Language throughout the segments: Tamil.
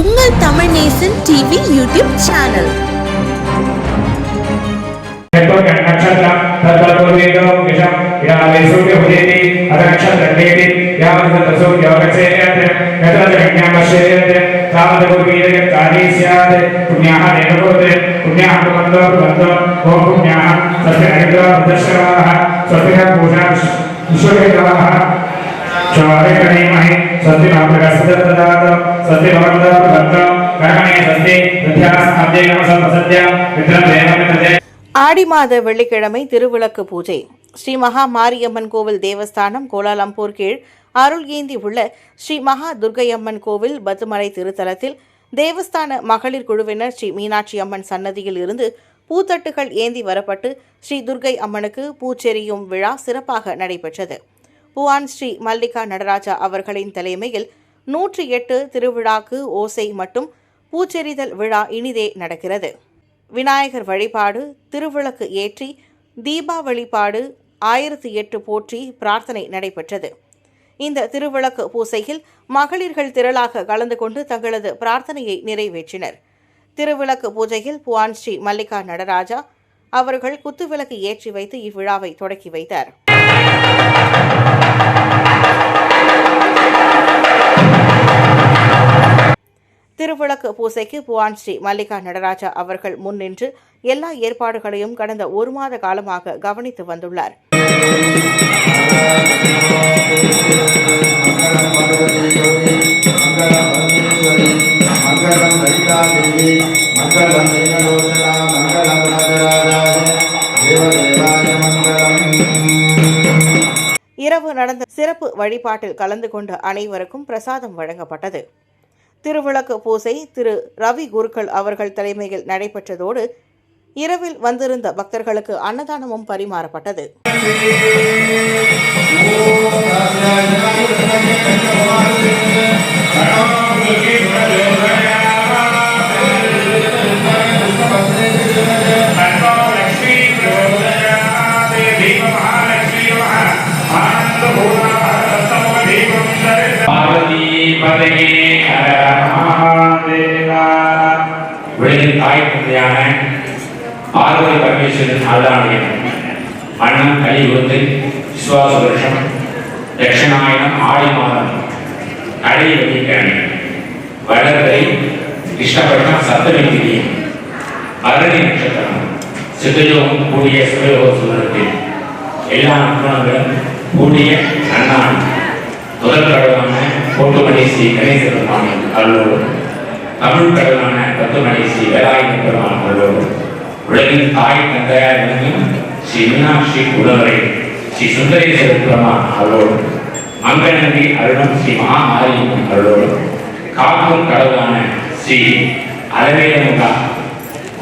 உங்கள் Tamil Nesan TV YouTube channel नक्षत्रं तद्वद्वेदो यशं या वैसूर्यमुदेति अदनक्षत्रमेति यावदसो योगक्षेयत् यत्र जगन्यामश्रेयत् तावदगुर्वीरयत् कार्ये स्यात् पुण्याः देवभूते पुण्याः कुमन्दो कुमन्दो ॐ पुण्याः स्वस्ति हरिद्रो वृद्धश्रवाः स्वस्ति न पूषा विश्ववेदाः चौरिकणीमहि स्वस्ति मातृकस्तदत्तदात स्वस्ति भवन्तो भवन्तो कर्मणे स्वस्ति दध्यास्माद्ये नमसम्पसद्य मित्रं देवं मित्रते ஆடி மாத வெள்ளிக்கிழமை திருவிளக்கு பூஜை ஸ்ரீ மகா மாரியம்மன் கோவில் தேவஸ்தானம் கோலாலம்பூர் கீழ் அருள் ஏந்தி உள்ள ஸ்ரீ மகா துர்க்கையம்மன் கோவில் பத்துமலை திருத்தலத்தில் தேவஸ்தான மகளிர் குழுவினர் ஸ்ரீ மீனாட்சி அம்மன் சன்னதியில் இருந்து பூத்தட்டுகள் ஏந்தி வரப்பட்டு ஸ்ரீ துர்க்கை அம்மனுக்கு பூச்செரியும் விழா சிறப்பாக நடைபெற்றது புவான் ஸ்ரீ மல்லிகா நடராஜா அவர்களின் தலைமையில் நூற்றி எட்டு திருவிழாக்கு ஓசை மற்றும் பூச்செறிதல் விழா இனிதே நடக்கிறது. விநாயகர் வழிபாடு திருவிளக்கு ஏற்றி தீபா வழிபாடு ஆயிரத்தி எட்டு போற்றி பிரார்த்தனை நடைபெற்றது. இந்த திருவிளக்கு பூசையில் மகளிர்கள் திரளாக கலந்து கொண்டு தங்களது பிரார்த்தனையை நிறைவேற்றினர். திருவிளக்கு பூஜையில் புவான் ஸ்ரீ மல்லிகா நடராஜா அவர்கள் குத்துவிளக்கு ஏற்றி வைத்து இவ்விழாவை தொடக்கி வைத்தார். திருவிளக்கு பூசைக்கு புவான் ஸ்ரீ மல்லிகா நடராஜா அவர்கள் முன்னின்று எல்லா ஏற்பாடுகளையும் கடந்த ஒரு மாத காலமாக கவனித்து வந்துள்ளார் மங்களம் மங்களம் இரவு நடந்த சிறப்பு வழிபாட்டில் கலந்து கொண்ட அனைவருக்கும் பிரசாதம் வழங்கப்பட்டது. திருவிளக்கு பூசை திரு. ரவி குருக்கள் அவர்கள் தலைமையில் நடைபெற்றதோடு இரவில் வந்திருந்த பக்தர்களுக்கு அன்னதானமும் பரிமாறப்பட்டது. பார்வதி பதகே உலகின் தாய் தந்தையான பார்வதி பரமேஸ்வரன் ஆதானியம் அண்ணன் கலியுகத்தை விசுவாச வருஷம் தட்சிணாயனம் ஆடி மாதம் கடை வெள்ளிக்கிழமை வளர்தை கிருஷ்ணபட்சம் சப்தமி திதி பரணி நட்சத்திரம் சித்தயோகம் கூடிய சிவயோக சுதந்திரத்தில் எல்லா நட்புணங்களும் கூடிய நன்னாள். கோட்டுமணி ஸ்ரீ கணேச பெருமான் தமிழ் கடலான பத்துமணி ஸ்ரீ வேலாயுத பெருமான் அருளோடு உலகின் தாய் தந்தையார் விளங்கும் ஸ்ரீ மீனாட்சி உடவரை ஸ்ரீ சுந்தரேஸ்வர பெருமான் அருளோடு மங்களநந்தி அருணம் ஸ்ரீ மகாமாரியம்மன் அருளோடு காக்கும் கடலான ஸ்ரீ அரவேலங்கா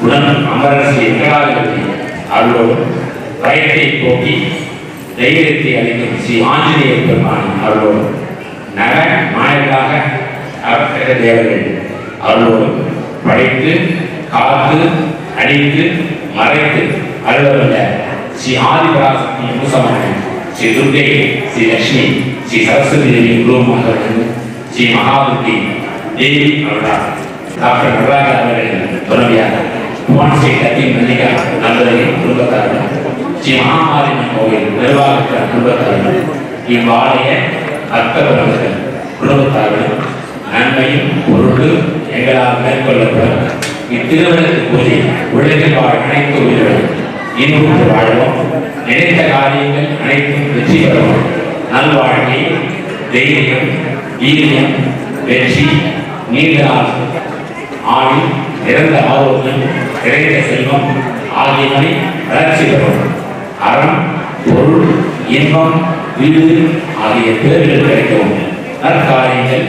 உடன் அமரர் ஸ்ரீ வெங்கடாதிபதி அருளோடு பயத்தை போக்கி தைரியத்தை அளிக்கும் ஸ்ரீ ஆஞ்சநேய பெருமான் அருளோடு நர மாயர்களாக தேவர்கள் அவர்களோடு படைத்து காத்து அழித்து மறைத்து அருளவல்ல ஸ்ரீ ஆதிபராசக்தி மூசமான ஸ்ரீ துர்கை ஸ்ரீ லட்சுமி ஸ்ரீ சரஸ்வதி தேவி குருவமாக ஸ்ரீ மகாபுத்தி தேவி அவர்களால் டாக்டர் நடராஜா அவர்களின் துறவியாக புவன் ஸ்ரீ கத்தின் மல்லிகா நல்லதையும் குடும்பத்தார்கள் ஸ்ரீ மகாமாரியம்மன் கோவில் நிர்வாகத்தின் குடும்பத்தார்கள் இவ்வாலய அர்த்தவர்கள் குடும்பத்தார்கள் நன்மையும் பொருட்டு எங்களால் மேற்கொள்ளப்படும். இத்திருவிழத்து பூஜை உலகில் வாழ் அனைத்து உயிர்களும் இன்புற்று வாழவும் நினைத்த காரியங்கள் அனைத்தும் வெற்றி பெறவும் நல்வாழ்க்கை தைரியம் வீரியம் வெற்றி நீண்ட நாள் ஆயுள் நிறந்த ஆரோக்கியம் நிறைந்த செல்வம் ஆகியவை வளர்ச்சி பெறும் அறம் பொருள் இன்பம் வீடு ஆகிய பேர்கள் கிடைக்கவும். நற்காரியங்கள்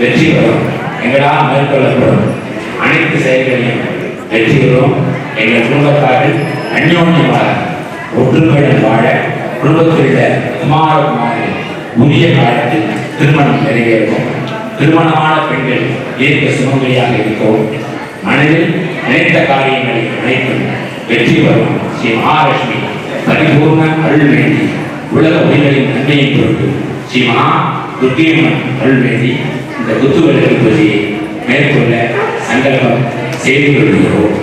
வெற்றி பெறும் எங்களால் மேற்கொள்ளப்படும் அனைத்து செயல்களையும் வெற்றி பெறும். எங்கள் குடும்பத்தார்கள் அந்யோன்யமாக ஒற்றுமையுடன் வாழ குடும்பத்தில் குமாரகுமாரி உரிய காலத்தில் திருமணம் நிறைவேறும் திருமணமான பெண்கள் ஏற்க சுமங்கலியாக இருக்கவும். மனதில் நினைத்த காரியங்களை அனைத்தும் வெற்றி பெறும் ஸ்ரீ மகாலட்சுமி பரிபூர்ண அருள் வேண்டி உலக உயிர்களின் நன்மையை பொருட்டு ஸ்ரீ மகா துர்க்கியம்மன் அருள் இந்த குத்துவிளக்கு பூஜையை மேற்கொள்ள சங்கல்பம் செய்து கொள்கிறோம்.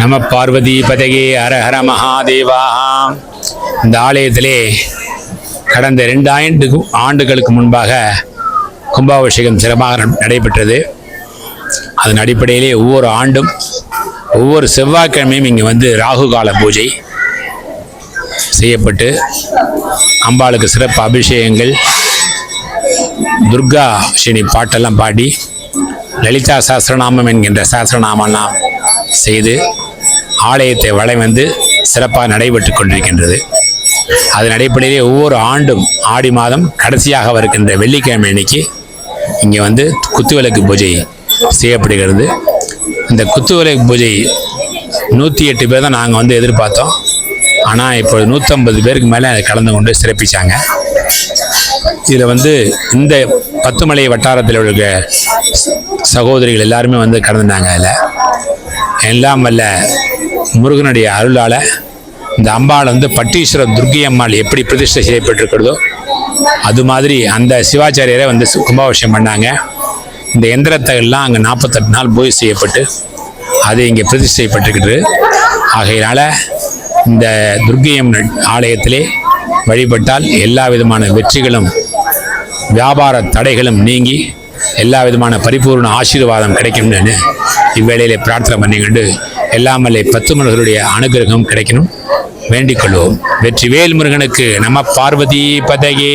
நம பார்வதி பதகே ஹரஹர மகாதேவா. இந்த ஆலயத்திலே கடந்த ரெண்டு ஆண்டு ஆண்டுகளுக்கு முன்பாக கும்பாபிஷேகம் சிறப்பாக நடைபெற்றது. அதன் அடிப்படையிலே ஒவ்வொரு ஆண்டும் ஒவ்வொரு செவ்வாய்க்கிழமையும் இங்கே வந்து ராகு கால பூஜை செய்யப்பட்டு அம்பாளுக்கு சிறப்பு அபிஷேகங்கள். துர்கா ஸ்ரீனி பாட்டெல்லாம் பாடி லலிதா சாஸ்திரநாமம் என்கின்ற சாஸ்திரநாமெல்லாம் செய்து ஆலயத்தை வளைவந்து சிறப்பாக நடைபெற்று கொண்டிருக்கின்றது. அதன் அடிப்படையிலே ஒவ்வொரு ஆண்டும் ஆடி மாதம் கடைசியாக வருகின்ற வெள்ளிக்கிழமை அன்னைக்கு இங்கே வந்து குத்துவிளக்கு பூஜை செய்யப்படுகிறது. இந்த குத்துவிளக்கு பூஜை நூற்றி எட்டு பேர் தான் நாங்கள் வந்து எதிர்பார்த்தோம். ஆனால் இப்போ நூற்றம்பது பேருக்கு மேலே கலந்து கொண்டு சிறப்பிச்சாங்க. இதில் வந்து இந்த பத்துமலை வட்டாரத்தில் உள்ள சகோதரிகள் எல்லாருமே வந்து கலந்துட்டாங்க அதில். எல்லாம் வல்ல முருகனுடைய அருளால் இந்த அம்பாள் வந்து பட்டீஸ்வரர் துர்க்கை அம்மாள் எப்படி பிரதிஷ்டை செய்யப்பட்டிருக்கிறதோ அது மாதிரி அந்த சிவாச்சாரியரை வந்து சு- கும்பாபிஷேகம் பண்ணாங்க. இந்த எந்திரத்தையெல்லாம் அங்கே நாற்பத்தெட்டு நாள் பூஜை செய்யப்பட்டு அது இங்கே பிரதிஷ்டை ஆகையினால் ஆகையினால இந்த துர்க்கை ஆலயத்திலே வழிபட்டால் எல்லா விதமான வெற்றிகளும் வியாபார தடைகளும் நீங்கி எல்லா விதமான பரிபூர்ண ஆசீர்வாதம் கிடைக்கும்னு இவ்வேளையிலே பிரார்த்தனை பண்ணிக்கொண்டு எல்லாமல்லை பத்து மலர்களுடைய அனுகிரகம் கிடைக்கணும். வேண்டிக் கொள்வோம். வெற்றிவேல் முருகனுக்கு நம பார்வதி பதகே.